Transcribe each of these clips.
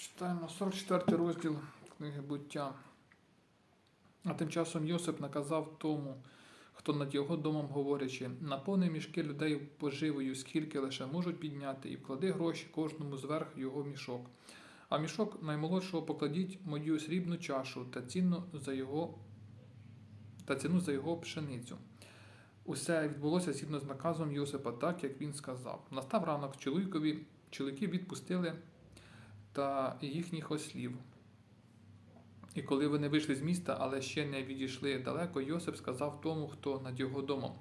Читаємо 44 розділ книги буття. А тим часом Йосип наказав тому, хто над його домом говорячи, наповни мішки людей поживою, скільки лише можуть підняти, і вклади гроші кожному зверх його мішок. А мішок наймолодшого покладіть мою срібну чашу та ціну за його та ціну за його пшеницю. Усе відбулося згідно з наказом Йосипа, так як він сказав. Настав ранок чоловікові, чоловіки відпустили та їхніх ослів. І коли вони вийшли з міста, але ще не відійшли далеко, Йосип сказав тому, хто над його домом: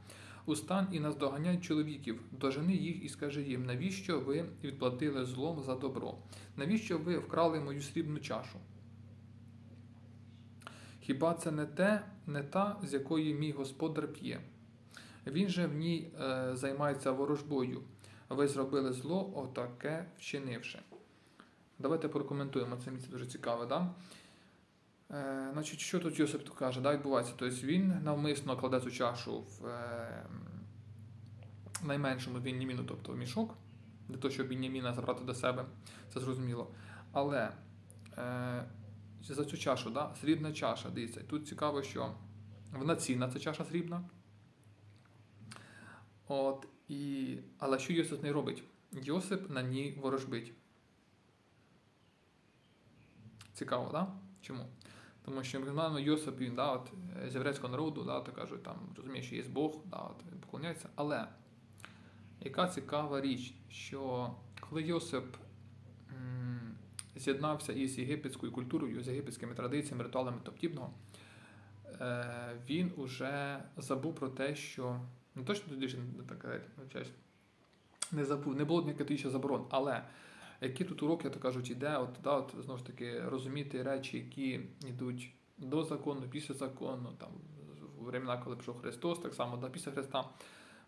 Устань і наздоганяй чоловіків, дожени їх і скажи їм, навіщо ви відплатили злом за добро? Навіщо ви вкрали мою срібну чашу? Хіба це не те, не та, з якої мій господар п'є? Він же в ній е, займається ворожбою. Ви зробили зло, отаке вчинивши. Давайте прокоментуємо це місце дуже цікаве. Да? Е, значить, що тут Йосип каже? Да, відбувається. Тобто він навмисно кладе цю чашу в е, найменшому Вінніміну, тобто в мішок, для того, щоб Вінніміна забрати до себе, це зрозуміло. Але е, за цю чашу, да, срібна чаша, дивіться, тут цікаво, що вона цінна, ця чаша срібна. От, і... Але що Йосип не робить? Йосип на ній ворожбить. Цікаво, да? Чому? Тому що Мгновенно Йосип він да, от, з єврейського народу, да, то кажуть, там розуміє, що є Бог, да, от, поклоняється. Але яка цікава річ, що коли Йосип м, з'єднався із єгипетською культурою, з єгипетськими традиціями, ритуалами та е, він уже забув про те, що не точно тоді ж не честь, не забув, не було ніяких ще заборон, але які тут уроки, то кажуть, іде, от, да, от, знову ж таки, розуміти речі, які йдуть до закону, після закону, там, в времена, коли прийшов Христос, так само да, після Христа.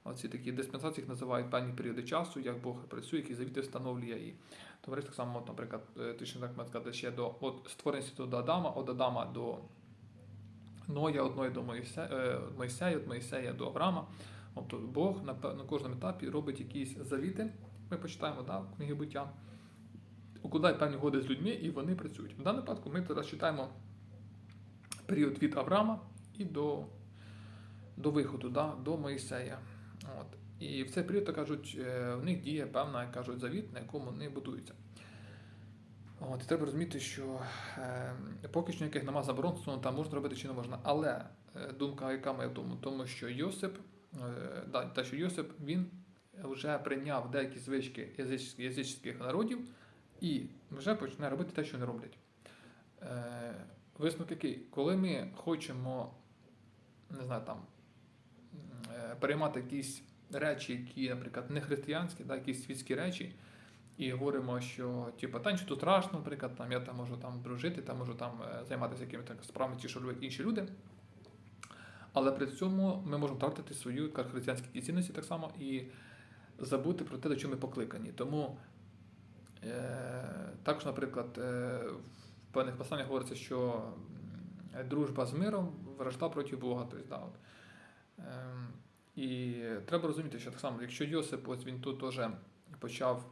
Оці такі диспенсації їх називають певні періоди часу, як Бог працює, які завіти встановлює. І товариш так само, от, наприклад, е, точно так сказати, ще до от, створення світу до Адама, від Адама до Ноя, одної до е, Мойсея, від Моїсея до Авраама. Тобто Бог на кожному етапі робить якісь завіти. Ми почитаємо да, книги буття укладають певні угоди з людьми і вони працюють. В даному випадку ми зараз читаємо період від Авраама і до, до виходу, да, до Моїсея. От. І в цей період, так кажуть, е, в них діє певна, як кажуть, завіт, на якому вони будуються. От, і треба розуміти, що е, поки що ніяких нема заборон, там можна робити чи не можна. Але е, думка, яка моя в тому, тому що Йосип, е, да, те, що Йосип він вже прийняв деякі звички язич- язичських народів, і вже почне робити те, що не роблять. Е, висновок який? Коли ми хочемо, не знаю, там, е, переймати якісь речі, які, наприклад, не християнські, да, якісь світські речі, і говоримо, що типу, та нічого страшно, наприклад, там, я там можу там дружити, там можу там е, займатися якимись справами, ті, що роблять інші люди. Але при цьому ми можемо втратити свою християнські цінності так само і забути про те, до чого ми покликані. Тому Також, наприклад, е, в певних посланнях говориться, що дружба з миром вражда проти Бога. Тобто, да, от. Ем, І треба розуміти, що так само, якщо Йосип, ось він тут теж почав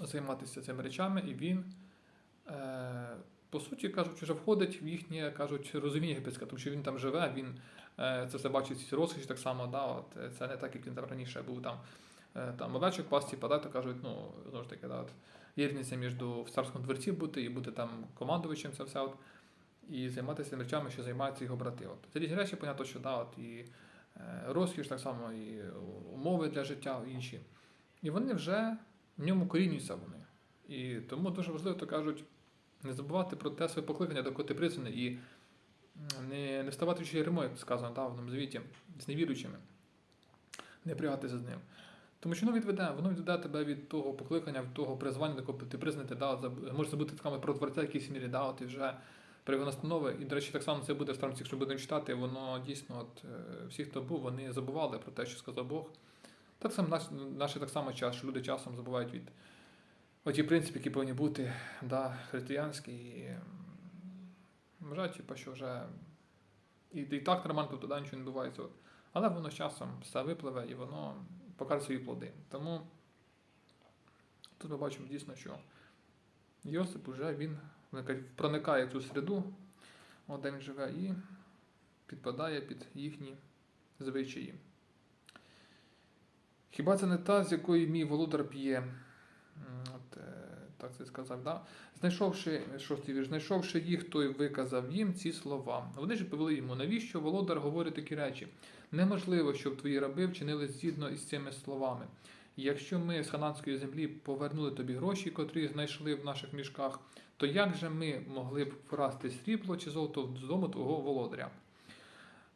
займатися цими речами, і він, е, по суті, кажуть, вже входить в їхнє кажуть, розуміння єгипетське, тому що він там живе, він е, це все бачить розкоші так само, да, от, е, це не так, як він там раніше був там е, там овечок пасті, подати, кажуть, ну, знову ж таки, да, от, є різниця між в царському дворці бути і бути там командувачем, це все, от, і займатися речами, що займаються його брати. От. Це різні речі, понятно, що да, от, і е, розкіш, так само, і умови для життя інші. І вони вже в ньому корінюються вони. І тому дуже важливо, то кажуть, не забувати про те своє покликання, до кого ти призваний, і не, не вставати ще ярмо, як сказано да, в Новому Завіті, з невіруючими, не прягатися з ним. Тому що воно відведе, воно відведе тебе від того покликання, від того призвання, до якого ти признати, да, можеш забути таками про творця в якійсь мірі, да, і вже при настанови. І, до речі, так само це буде в старому якщо будемо читати, воно дійсно, от, е, всі, хто був, вони забували про те, що сказав Бог. Так само наш, наш так само час, що люди часом забувають від оті принципи, які повинні бути, да, християнські. І, вважають, типу, що вже і, і так нормально, тобто да, нічого не відбувається. Але воно з часом все випливе і воно покаже свої плоди. Тому тут ми бачимо дійсно, що Йосип уже він проникає в цю середу, де він живе, і підпадає під їхні звичаї. Хіба це не та, з якої мій володар п'є? От, е, так це сказав, да? Знайшовши, шостий вірш, знайшовши їх, той виказав їм ці слова. Вони ж повели йому, навіщо володар говорить такі речі? Неможливо, щоб твої раби вчинили згідно із цими словами. Якщо ми з хананської землі повернули тобі гроші, котрі знайшли в наших мішках, то як же ми могли б вкрасти срібло чи золото з дому твого володаря?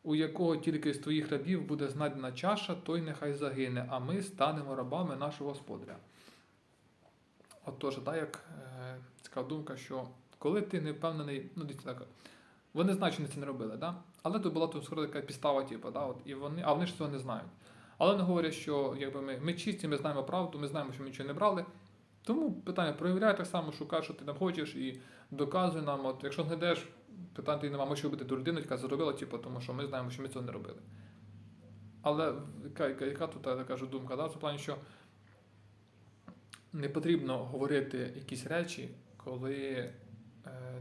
У якого тільки з твоїх рабів буде знайдена чаша, той нехай загине, а ми станемо рабами нашого господаря. Отож, да, як е, цікава думка, що коли ти не впевнений, ну дивіться так, вони знають, що вони це не робили, да? але то була тут така підстава, типу, да? От, і вони, а вони ж цього не знають. Але вони говорять, що якби ми, ми чисті, ми знаємо правду, ми знаємо, що ми нічого не брали. Тому питання проявляй так само, шукай, що ти там хочеш, і доказуй нам. От, якщо знайдеш, питань ти нема, що робити ту людину, яка зробила, типу, тому що ми знаємо, що ми цього не робили. Але яка, яка, яка тут я кажу думка? Да? В плані, що не потрібно говорити якісь речі, коли е,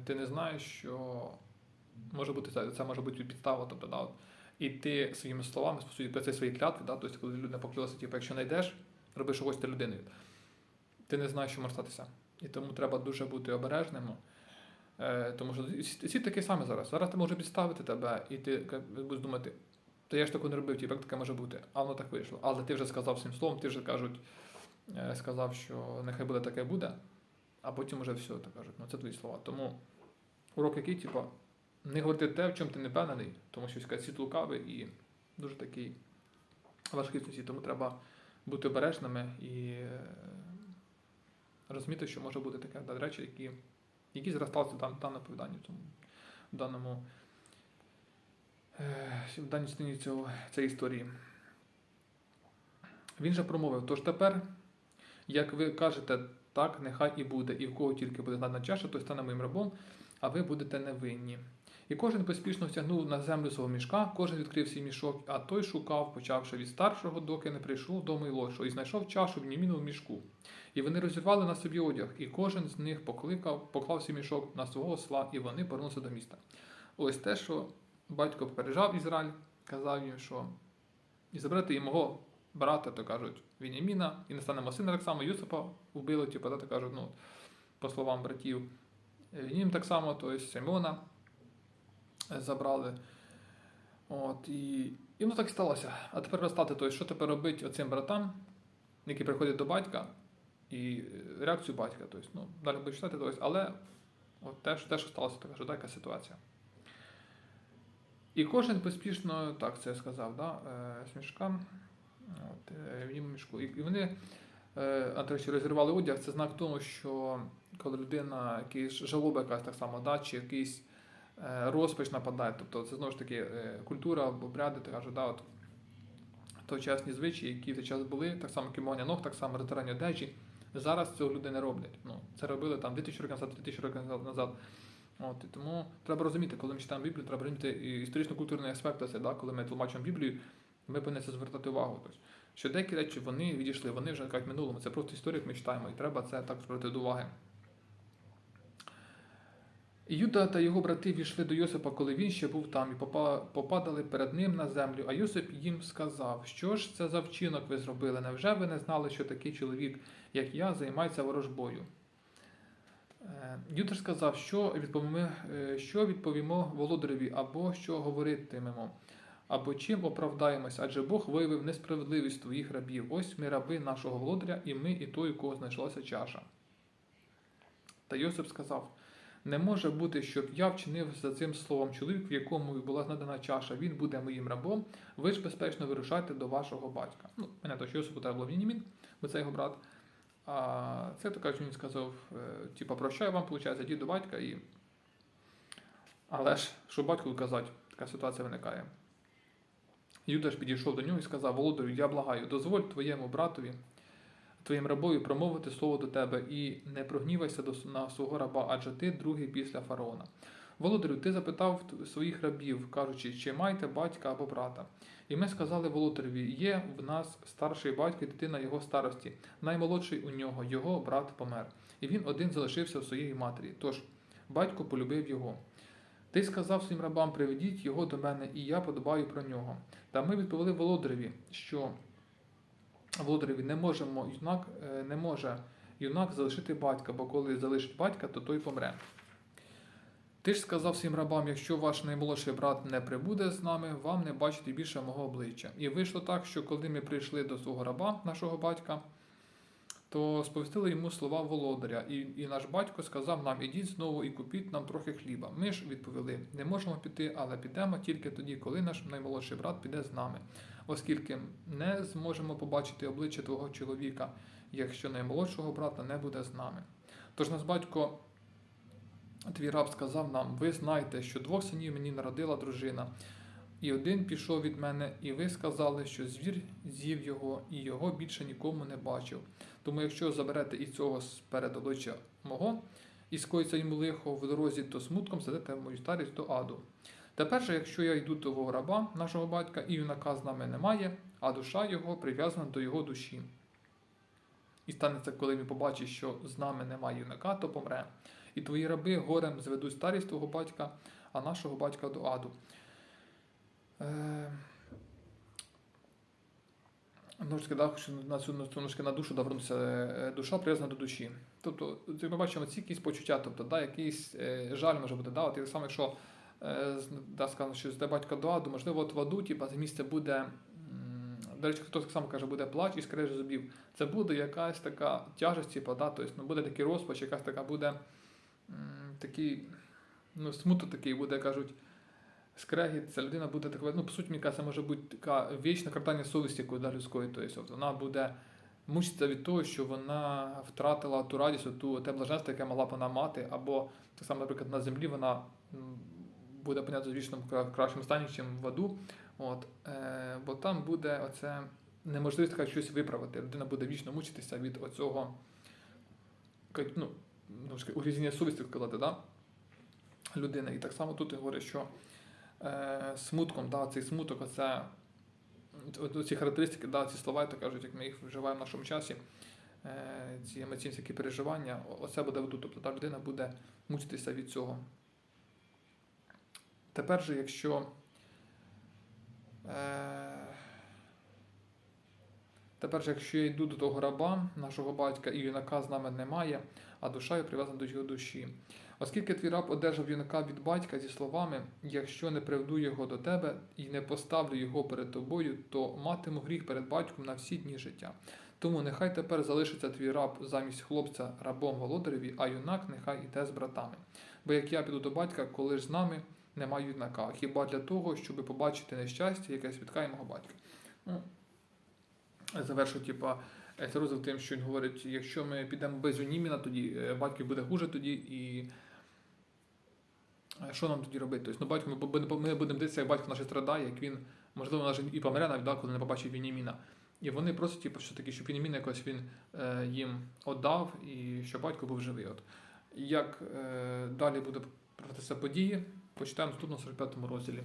ти не знаєш, що може бути це, це може бути підстава. Тобто, да, от, і ти своїми словами, по суті, це свої клятви, да, тобто, коли людина поклялася, типу, якщо знайдеш, роби щось ти людиною. Ти не знаєш, що може статися. І тому треба дуже бути обережним. Е, тому що всі такі самі зараз. Зараз ти може підставити тебе, і ти будеш думати, та я ж таку не робив, типу, як таке може бути. А воно так вийшло. Але ти вже сказав своїм словом, ти вже кажуть, сказав, що нехай буде таке буде, а потім вже все, так кажуть, ну це твої слова. Тому урок який, типу, не говорити те, в чому ти не впевнений, тому що сказати, світ лукавий і дуже такий важкий в кінці. Тому треба бути обережними і е, розуміти, що може бути таке да, речі, які, які зросталися дан- даному оповіданні, в цьому в даному е, в даній частині цього цієї історії. Він же промовив: тож тепер, як ви кажете, так нехай і буде, і в кого тільки буде знана чаша, той стане моїм рабом, а ви будете невинні. І кожен поспішно втягнув на землю свого мішка, кожен відкрив свій мішок, а той шукав, почавши від старшого, доки не прийшов до молодшого, і знайшов чашу в німіну в мішку. І вони розірвали на собі одяг, і кожен з них покликав, поклав свій мішок на свого осла, і вони повернулися до міста. Ось те, що батько попереджав Ізраїль, казав їм, що і забрати і мого брата, то кажуть, Віняміна, і не станемо сина так само, Юсупа вбили, типу, да, то кажуть, ну, по словам братів. Вінім так само, то есть Симона забрали. От, і, і воно так сталося. А тепер розстати, то що тепер робити оцим братам, які приходять до батька, і е, реакцію батька. Тобто, ну, далі буду читати, тобто, але от те, що, те, що сталося, така що така ситуація. І кожен поспішно, так це я сказав, да, е, смішка, от, е, в мішку. І, вони е, а, речі, розірвали одяг, це знак тому, що коли людина, якийсь жалоба якась так само, да, чи якийсь е, розпач нападає, тобто це знову ж таки культура, обряди, так кажу, да, от, тогочасні звичаї, які в той час були, так само кимування ног, так само розтирання одежі. Зараз цього люди не роблять. Ну, це робили там 2000 років назад, 2000 років назад. От, і тому треба розуміти, коли ми читаємо Біблію, треба розуміти історично-культурний аспект, це, да, коли ми тлумачимо Біблію, ми повинні це звертати увагу. Тобто, що деякі речі вони відійшли, вони вже кажуть минулому. Це просто історія, як ми читаємо, і треба це так звернути до уваги. Юда та його брати війшли до Йосипа, коли він ще був там, і попадали перед ним на землю. А Йосип їм сказав: Що ж це за вчинок ви зробили? Невже ви не знали, що такий чоловік, як я, займається ворожбою? Е, Юда сказав, що відповімо, е, що відповімо володареві, або що говоритимемо, або чим оправдаємось, адже Бог виявив несправедливість твоїх рабів. Ось ми раби нашого володаря, і ми, і той, у кого знайшлася чаша. Та Йосип сказав: не може бути, щоб я вчинив за цим словом чоловік, в якому була знайдена чаша, він буде моїм рабом, ви ж безпечно вирушайте до вашого батька. Ну, мене то, що Йосипу треба було Вінімін, бо це його брат. А це така, він сказав, е, типа, прощаю вам, виходить, дід до батька і. Але ж, що батьку казати, така ситуація виникає. Юда ж підійшов до нього і сказав: Володарю, я благаю, дозволь твоєму братові, твоїм рабою промовити слово до тебе і не прогнівайся на свого раба, адже ти другий після фараона. Володарю, ти запитав своїх рабів, кажучи, чи маєте батька або брата. І ми сказали володареві: є в нас старший батько і дитина його старості, наймолодший у нього, його брат помер. і він один залишився у своєї матері. Тож батько полюбив його. Ти сказав своїм рабам, приведіть його до мене, і я подобаю про нього. Та ми відповіли володареві, що володареві не можемо, юнак е, не може юнак залишити батька, бо коли залишить батька, то той помре. Ти ж сказав своїм рабам, якщо ваш наймолодший брат не прибуде з нами, вам не бачити більше мого обличчя. І вийшло так, що коли ми прийшли до свого раба, нашого батька, то сповістили йому слова володаря, і, і наш батько сказав нам: ідіть знову і купіть нам трохи хліба. Ми ж відповіли: не можемо піти, але підемо тільки тоді, коли наш наймолодший брат піде з нами, оскільки не зможемо побачити обличчя твого чоловіка, якщо наймолодшого брата не буде з нами. Тож наш батько. Твій раб сказав нам: ви знаєте, що двох синів мені народила дружина, і один пішов від мене, і ви сказали, що звір з'їв його, і його більше нікому не бачив. Тому, якщо заберете і цього з перед обличчя мого, і скоїться йому лихо в дорозі, то смутком садите мою старість до аду. Тепер же, якщо я йду до раба, нашого батька, і юнака з нами немає, а душа його прив'язана до його душі. І станеться, коли він побачить, що з нами немає юнака, то помре. І твої раби горем зведуть старість твого батька, а нашого батька до аду. Ножки, да, що на цю ножки на душу да, вернуться, е, душа прив'язана до душі. Тобто, ми бачимо, ці якісь почуття, тобто, да, якийсь е, жаль може бути. Да, от, так само, якщо е, да, сказано, що зде батька до аду, можливо, от в аду, типа, це місце буде, до речі, хтось так само каже, буде плач і скреж зубів. Це буде якась така тяжесть, типа, да, тобто, ну, буде такий розпач, якась така буде такий, ну, смуток такий буде, кажуть, скрегіт, ця людина буде така, ну, по суті, мені кажеться, може бути така вічна картання совісті да, людської, тобто, вона буде мучитися від того, що вона втратила ту радість, ту те блаженство, яке могла б вона мати, або так само, наприклад, на землі вона буде понятно в вічному кра- кращому стані, ніж в аду. От, е, бо там буде оце неможливість така щось виправити. Людина буде вічно мучитися від оцього ну, ну, угрізіння совісті сказати, да? людини. І так само тут говорить, що е, смутком, да, цей смуток, оце ці характеристики, да, ці слова, то кажуть, як ми їх вживаємо в нашому часі, е, ці емоційні всякі переживання, оце буде тут. Тобто та людина буде мучитися від цього. Тепер же, якщо е, тепер якщо я йду до того раба, нашого батька, і юнака з нами немає, а душа є прив'язана до його душі. Оскільки твій раб одержав юнака від батька зі словами: якщо не приведу його до тебе і не поставлю його перед тобою, то матиму гріх перед батьком на всі дні життя. Тому нехай тепер залишиться твій раб замість хлопця рабом володареві, а юнак нехай іде з братами. Бо як я піду до батька, коли ж з нами немає юнака, хіба для того, щоб побачити нещастя, яке спіткає мого батька. Ну, завершу, типа, розділ тим, що він говорить, якщо ми підемо без Юніміна, тоді е, батькові буде хуже тоді, і е, що нам тоді робити? Тобто, ну, батько, ми, ми будемо дивитися, як батько наш страдає, як він, можливо, навіть і помре навіть, да, коли не побачить Вініміна. І вони просять, типу, що таки, щоб Вінімін якось він е, їм віддав, і щоб батько був живий. От. Як е, далі буде проводитися події, почитаємо в наступному 45 розділі.